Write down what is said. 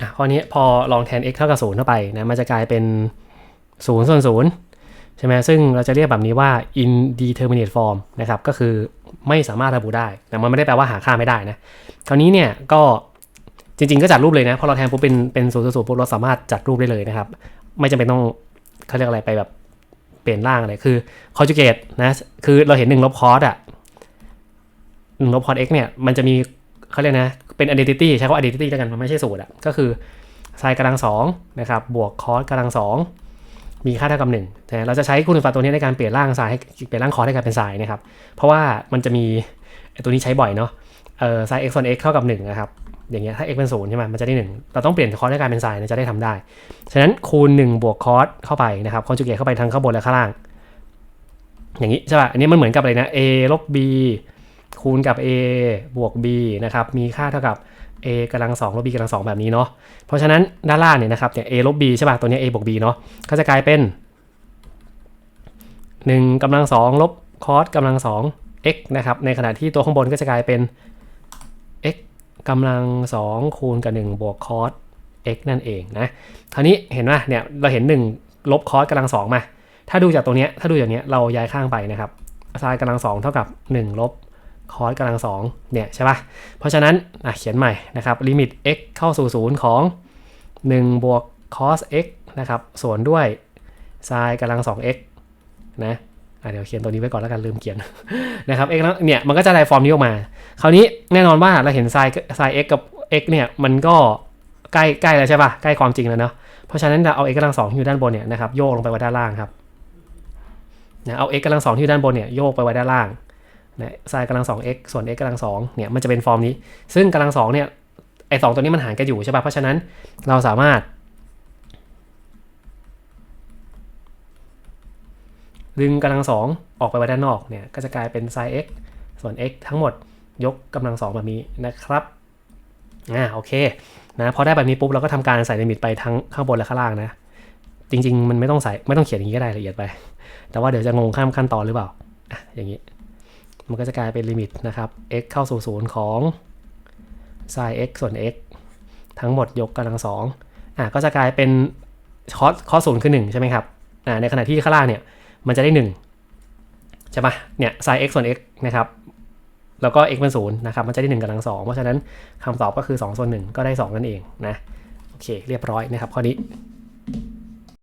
อะข้อนี้พอลองแทน x เท่ากับ0เข้าไปนะมันจะกลายเป็น0ส่วน0ใช่ไหมซึ่งเราจะเรียกแบบนี้ว่า indeterminate form นะครับก็คือไม่สามารถระบุได้แต่มันไม่ได้แปลว่าหาค่าไม่ได้นะคราวนี้เนี่ยก็จริงๆ ก็จัดรูปเลยนะพอเราแทนปุ๊บเป็นเป็น0ส่วน0ปุ๊บเราสามารถจัดรูปได้เลยนะครับ ไม่จำเป็นต้องเขาเรียกอะไรไปแบบเปลี่ยนร่างอะไรคือ conjugate นะคือเราเห็น1ลบ cos อะ1ลบ cos x เนี่ยมันจะมี เขาเรียกนะเป็น identity ใช้คำว่า identity แล้วกันมันไม่ใช่สูตรอะก็คือ sin กำลังสองนะครับบวก cos กำลังสองมีค่าเท่ากับหนึ่งแต่เราจะใช้คูณส่วนตัวนี้ในการเปลี่ยนร่าง sin ให้เปลี่ยนร่าง cos ให้กลายเป็น sin นะครับ เพราะว่ามันจะมีตัวนี้ใช้บ่อยเนาะเอ่อ sin x ส่วน x เท่ากับ1นะครับอย่างเงี้ยถ้า x เป็นศูนย์ใช่ไหมมันจะได้ 1 เราต้องเปลี่ยน cos ให้กลายเป็น sin นะจะได้ทำได้ ฉะนั้นคูณ 1 บวก cos เข้าไปนะครับ conjugate เข้าไปทั้งข้างบนและข้างล่าง อย่างนี้ใช่ป่ะ อันนี้มันเหมือนกับอะไรนะ a ลบ b คูณกับ a บวก b นะครับ มีค่าเท่ากับ a กำลัง2ลบ b กำลัง2แบบนี้เนาะ เพราะฉะนั้นด้านล่างเนี่ยนะครับเนี่ย a ลบ b ใช่ป่ะ ตัวนี้ a บวก b เนาะ ก็จะกลายเป็น 1กำลัง2ลบ cos กำลัง2 x นะครับ ในขณะที่ตัวข้างบนก็จะกลายเป็น x กำลัง 2 คูณกับ 1 บวก cos x นั่นเองนะคราวนี้เห็นไหมเนี่ยเราเห็น 1 ลบ cos กำลัง2มา ถ้าดูจากตรงนี้ถ้าดูอย่างเนี้ยเราย้ายข้างไปนะครับ sin กำลัง2เท่ากับ 1 ลบ cos กำลัง2เนี่ยใช่ปะเพราะฉะนั้นอะเขียนใหม่นะครับลิมิต x เข้าสู่0ของ 1 บวก cos x นะครับส่วนด้วย sin กำลัง 2x นะอะเดี๋ยวเขียนตัวนี้ไว้ก่อนแล้วกันลืมเขียนนะครับ x เนี่ยมันก็จะได้ฟอร์มนี้ออกมา คราวนี้แน่นอนว่าเราเห็น sin sin x กับ x เนี่ยมันก็ใกล้ใกล้แล้วใช่ปะใกล้ความจริงแล้วเนาะเพราะฉะนั้นเราเอา x กำลังสองที่อยู่ด้านบนเนี่ยนะครับโยกลงไปไว้ด้านล่างครับนะเอา x กำลังสองที่อยู่ด้านบนเนี่ยโยกไปไว้ด้านล่าง นะไซน์กำลังสอง x ส่วน x กำลังสองเนี่ยมันจะเป็นฟอร์มนี้ ซึ่งกำลังสองเนี่ยไอสองตัวนี้มันหารกันอยู่ใช่ป่ะเพราะฉะนั้นเราสามารถ ดึงกำลังสองออกไปไว้ด้านนอกเนี่ยก็จะกลายเป็น sin x ส่วน x ทั้งหมดยกกำลังสองแบบนี้นะครับอ่าโอเคนะพอได้แบบนี้ปุ๊บเราก็ทำการใส่ลิมิตไปทั้งข้างบนและข้างล่างนะจริง ๆ มันไม่ต้องใส่ไม่ต้องเขียนอย่างนี้ก็ได้ละเอียดไป แต่ว่าเดี๋ยวจะงงข้ามขั้นตอนหรือเปล่าอะอย่างนี้ มันก็จะกลายเป็นลิมิตนะครับ x เข้าสู่ศูนย์ของ sin x ส่วน x ทั้งหมดยกกำลังสองอะก็จะกลายเป็นคอสคอสศูนย์คือหนึ่งใช่ไหมครับอ่าในขณะที่ข้างล่างเนี่ย มันจะได้หนึ่งใช่ปะเนี่ย sin x ส่วน x นะครับ แล้วก็ x เป็นศูนย์นะครับ มันจะได้ 1กำลังสองเพราะฉะนั้นคำตอบก็คือ 2 ส่วน 1 ก็ได้ 2 นั่นเองนะ โอเค เรียบร้อยนะครับข้อนี้